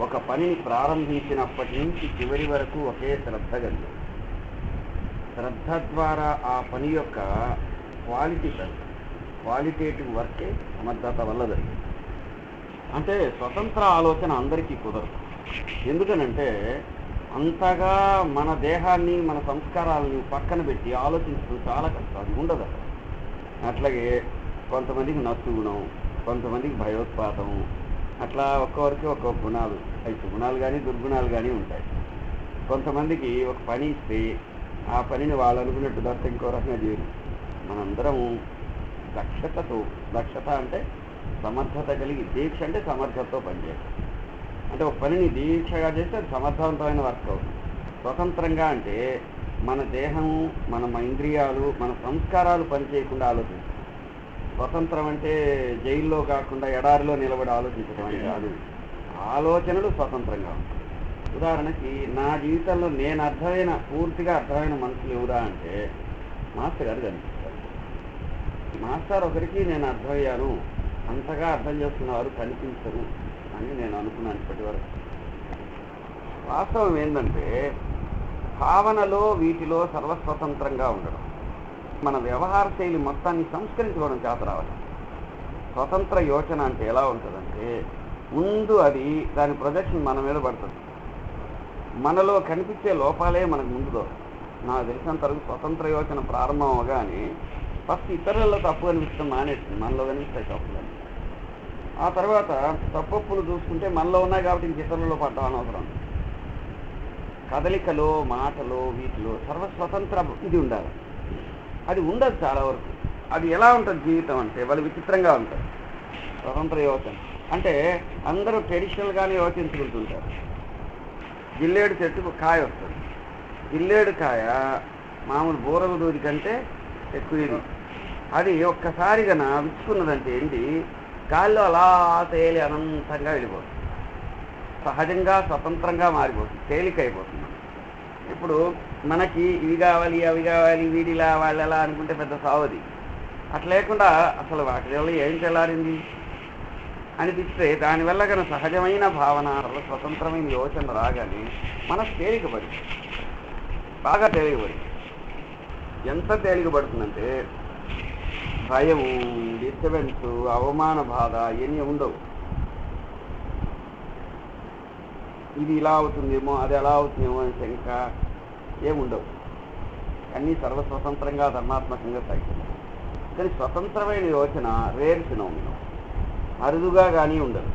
ఒక పనిని ప్రారంభించినప్పటి నుంచి చివరి వరకు ఒకే శ్రద్ధ కలిగి శ్రద్ధ ద్వారా ఆ పని యొక్క క్వాలిటీ పెరుగుతుంది క్వాలిటేటివ్ వర్కే సమర్థత వల్ల జరిగింది అంటే స్వతంత్ర ఆలోచన అందరికీ కుదరదు. ఎందుకనంటే అంతగా మన దేహాన్ని మన సంస్కారాలని పక్కన పెట్టి ఆలోచించడం చాలా కష్టం. అది ఉండదు అట్లాగే కొంతమందికి నచ్చుగుణం కొంతమందికి భయోత్పాతం అట్లా ఒక్కొక్కరికి ఒక్కొక్క గుణాలు. అయితే గుణాలు కానీ దుర్గుణాలు కానీ ఉంటాయి. కొంతమందికి ఒక పని ఇస్తే ఆ పనిని వాళ్ళు అనుకున్నట్టు దత్త ఇంకో రకంగా చేయరు. మనందరము దక్షతతో దక్షత అంటే సమర్థత కలిగి దీక్ష అంటే సమర్థతతో పనిచేయాలి అంటే ఒక పనిని దీక్షగా చేస్తే అది సమర్థవంతమైన వర్క్ అవుతుంది. స్వతంత్రంగా అంటే మన దేహం మన ఇంద్రియాలు మన సంస్కారాలు పనిచేయకుండా ఆలోచిస్తాం స్వతంత్రం అంటే జైల్లో కాకుండా ఎడారిలో నిలబడి ఆలోచించడం అని కాదు. ఆలోచనలు స్వతంత్రంగా ఉంటాయి. ఉదాహరణకి నా జీవితంలో నేను అర్థమైన పూర్తిగా అర్థమైన మనుషులు ఎవరా అంటే మాస్టర్ గారు కనిపిస్తారు. మాస్టర్ ఒకరికి నేను అర్థమయ్యాను అంతగా అర్థం చేసుకున్నవారు కనిపించరు అని నేను అనుకున్నాను ఇప్పటి వరకు. వాస్తవం ఏంటంటే భావనలో వీటిలో సర్వస్వతంత్రంగా ఉండడం. మన వ్యవహార శైలి మొత్తాన్ని సంస్కరించుకోవడం చేత రావడం స్వతంత్ర యోచన అంటే ఎలా ఉంటుందంటే ముందు అది దాని ప్రొజెక్షన్ మన మీద పడుతుంది. మనలో కనిపించే లోపాలే మనకు ముందులో నాకు తెలిసినంత వరకు స్వతంత్ర యోచన ప్రారంభం అవగానే ఫస్ట్ ఇతరులలో తప్పు కనిపిస్తుంది మానేస్తుంది. మనలో కనిపిస్తాయి తప్పులని ఆ తర్వాత తప్పప్పులు చూసుకుంటే మనలో ఉన్నాయి కాబట్టి ఇంక ఇతరులలో పడ్డం అనవసరం. కదలికలో మాటలో వీటిలో సర్వస్వతంత్ర ఇది ఉండాలి. అది ఉండదు చాలా వరకు. అది ఎలా ఉంటుంది జీవితం అంటే? వాళ్ళు విచిత్రంగా ఉంటుంది స్వతంత్ర యోచన అంటే అందరూ ట్రెడిషనల్గానే యోచించుకుంటుంటారు. జిల్లేడు చెట్టుకు కాయ వస్తుంది. జిల్లేడు కాయ మామూలు బూరల దూది కంటే ఎక్కువ ఇది. అది ఒక్కసారిగా విచ్చుకున్నదంటే ఏంటి? గాల్లో అలా తేలి అనంతంగా వెళ్ళిపోతుంది. సహజంగా స్వతంత్రంగా మారిపోతుంది. తేలికైపోతుంది. ఇప్పుడు మనకి ఇవి కావాలి అవి కావాలి వీడిలా వాళ్ళు ఎలా అనుకుంటే పెద్ద సావది. అట్లా లేకుండా అసలు వాటి వల్ల ఏం చెల్లారింది అనిపిస్తే దానివల్ల కనుక సహజమైన భావన స్వతంత్రమైన యోచన రాగానే మనసు తేలికపడి బాగా తేలికపడి ఎంత తేలికపడుతుందంటే భయము డిస్టర్బెన్స్ అవమాన బాధ ఇవన్నీ ఉండవు. ఇది ఇలా అవుతుందేమో అది ఎలా అవుతుందేమో అని శంక ఏముండవు. అన్నీ సర్వస్వతంత్రంగా ధర్మాత్మకంగా సాగుతుంది కానీ స్వతంత్రమైన యోచన రేర్ ఫినోమినం అరుదుగా కానీ ఉండదు.